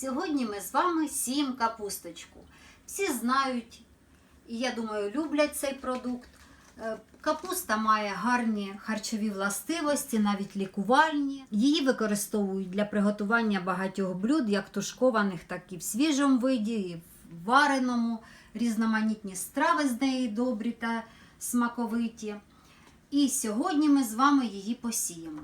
Сьогодні ми з вами сіємо капусточку. Всі знають, і я думаю, люблять цей продукт. Е, Капуста має гарні харчові властивості, навіть лікувальні. Її використовують для приготування багатьох блюд, як тушкованих, так і в свіжому виді, і в вареному, різноманітні страви з неї добрі та смаковиті. І сьогодні ми з вами її посіємо.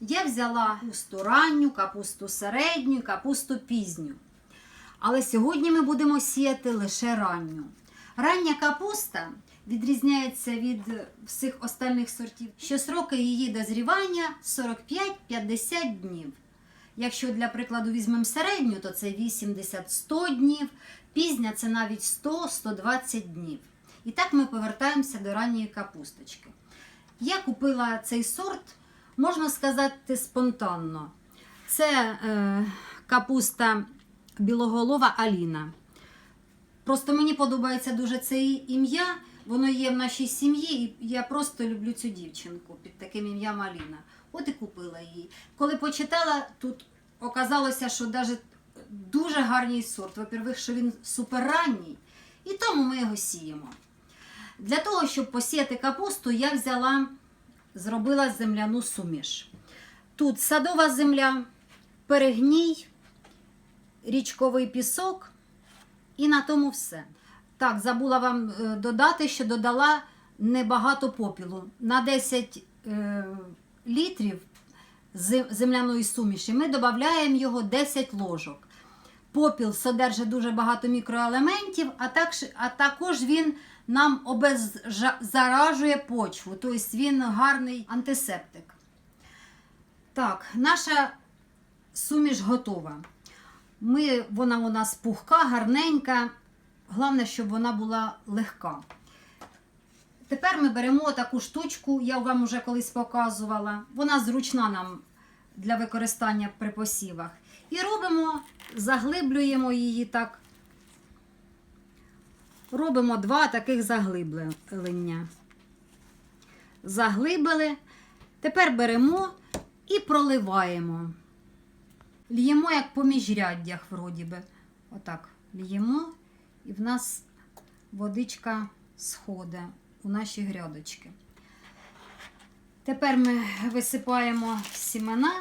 Я взяла капусту ранню, капусту середню, капусту пізню. Але сьогодні ми будемо сіяти лише ранню. Рання капуста відрізняється від всіх остальних сортів, що сроки її дозрівання 45-50 днів. Якщо для прикладу візьмемо середню, то це 80-100 днів, пізня це навіть 100-120 днів. І так ми повертаємося до ранньої капусточки. Я купила цей сорт, можна сказати, спонтанно. Це е, капуста білоголова Аліна. Просто мені подобається дуже це ім'я. Воно є в нашій сім'ї, і я просто люблю цю дівчинку під таким ім'ям Аліна. От і купила її. Коли почитала, тут оказалося, що навіть дуже гарний сорт. Во-первых, що він суперранній, і тому ми його сіємо. Для того, щоб посіяти капусту, я взяла, зробила земляну суміш. Тут садова земля, перегній, річковий пісок, і на тому все. Так, забула вам е, додати, що додала небагато попілу. На 10 е, літрів земляної суміші ми додаємо його 10 ложок. Попіл содержить дуже багато мікроелементів, а, так, а також він нам обеззаражує почву, тобто він гарний антисептик. Так, наша суміш готова. Ми, вона у нас пухка, гарненька. Головне, щоб вона була легка. Тепер ми беремо таку штучку, я вам вже колись показувала. Вона зручна нам для використання при посівах. І робимо, заглиблюємо її так. Робимо два таких заглиблення. Заглибили. Тепер беремо і проливаємо. Л'ємо як по міжряддях, вроді би. Отак л'ємо, і в нас водичка сходить у наші грядочки. Тепер ми висипаємо сімена.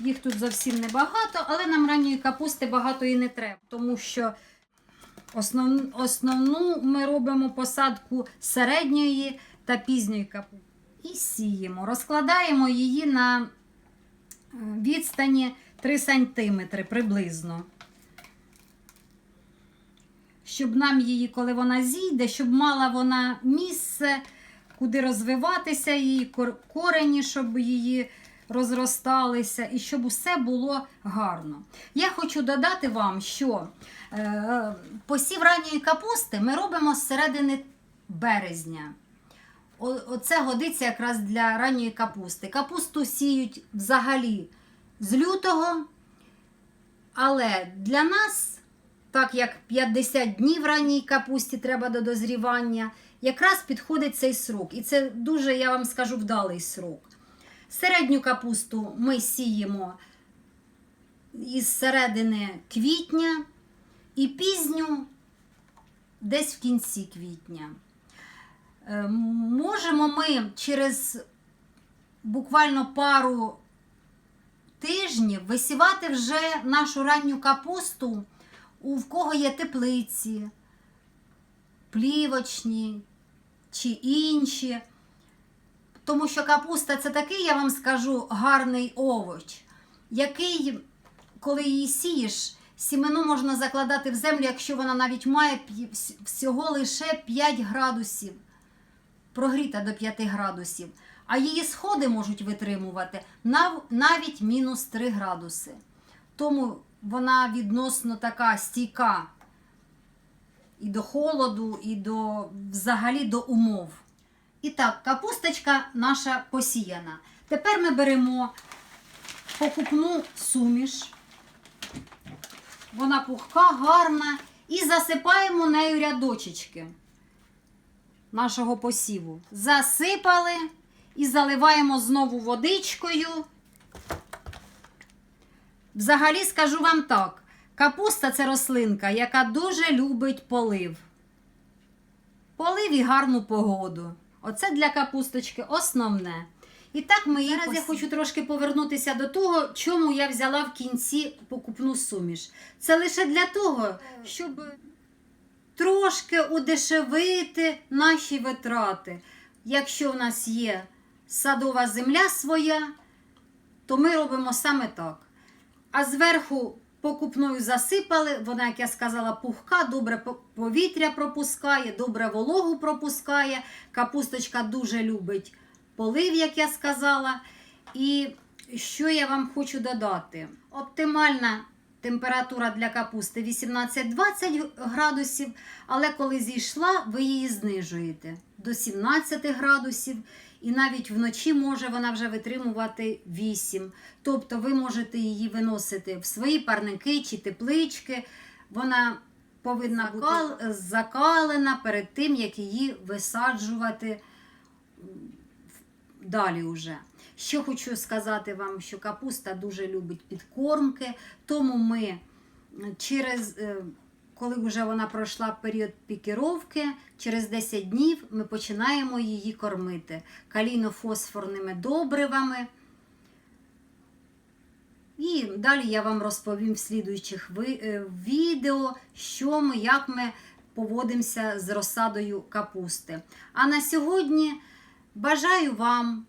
Їх тут зовсім небагато, але нам ранньої капусти багато і не треба, тому що основ, основну ми робимо посадку середньої та пізньої капусти. І сіємо. Розкладаємо її на е, відстані 3 см приблизно. Щоб нам її, коли вона зійде, щоб мала вона місце, куди розвиватися, її корені, щоб її розросталися, і щоб усе було гарно. Я хочу додати вам, що е, посів ранньої капусти ми робимо з середини березня. Оце годиться якраз для ранньої капусти. Капусту сіють взагалі з лютого, але для нас, так як 50 днів ранній капусті треба до дозрівання, якраз підходить цей срок. І це дуже, я вам скажу, вдалий срок. Середню капусту ми сіємо із середини квітня і пізню десь в кінці квітня. Е, Можемо ми через буквально пару тижнів висівати вже нашу ранню капусту, у в кого є теплиці, плівочні чи інші. Тому що капуста це такий, я вам скажу, гарний овоч, який, коли її сієш, сімену можна закладати в землю, якщо вона навіть має всього лише 5 градусів, прогріта до 5 градусів. А її сходи можуть витримувати нав- навіть мінус 3 градуси. Тому вона відносно така стійка і до холоду, і до взагалі до умов. І так, капусточка наша посіяна. Тепер ми беремо покупну суміш. Вона пухка, гарна. І засипаємо нею рядочечки нашого посіву. Засипали і заливаємо знову водичкою. Взагалі скажу вам так: капуста це рослинка, яка дуже любить полив. Полив і гарну погоду. Оце для капусточки основне. І так ми її Зараз я хочу трошки повернутися до того, чому я взяла в кінці покупну суміш. Це лише для того, щоб трошки удешевити наші витрати. Якщо в нас є садова земля своя, то ми робимо саме так. А зверху покупною засипали, вона, як я сказала, пухка, добре повітря пропускає, добре вологу пропускає. Капусточка дуже любить полив, як я сказала. І що я вам хочу додати? Оптимальна температура для капусти 18-20 градусів, але коли зійшла, ви її знижуєте до 17 градусів. І навіть вночі може вона вже витримувати 8. Тобто ви можете її виносити в свої парники чи теплички. Вона повинна бути закалена перед тим, як її висаджувати далі уже. Що хочу сказати вам, що капуста дуже любить підкормки, тому ми через, е, коли вже вона пройшла період пікіровки, через 10 днів ми починаємо її кормити калійно-фосфорними добривами. І далі я вам розповім в слідуючих е, відео, що ми, як ми поводимося з розсадою капусти. А на сьогодні бажаю вам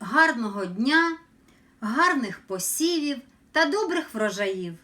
гарного дня, гарних посівів та добрих врожаїв.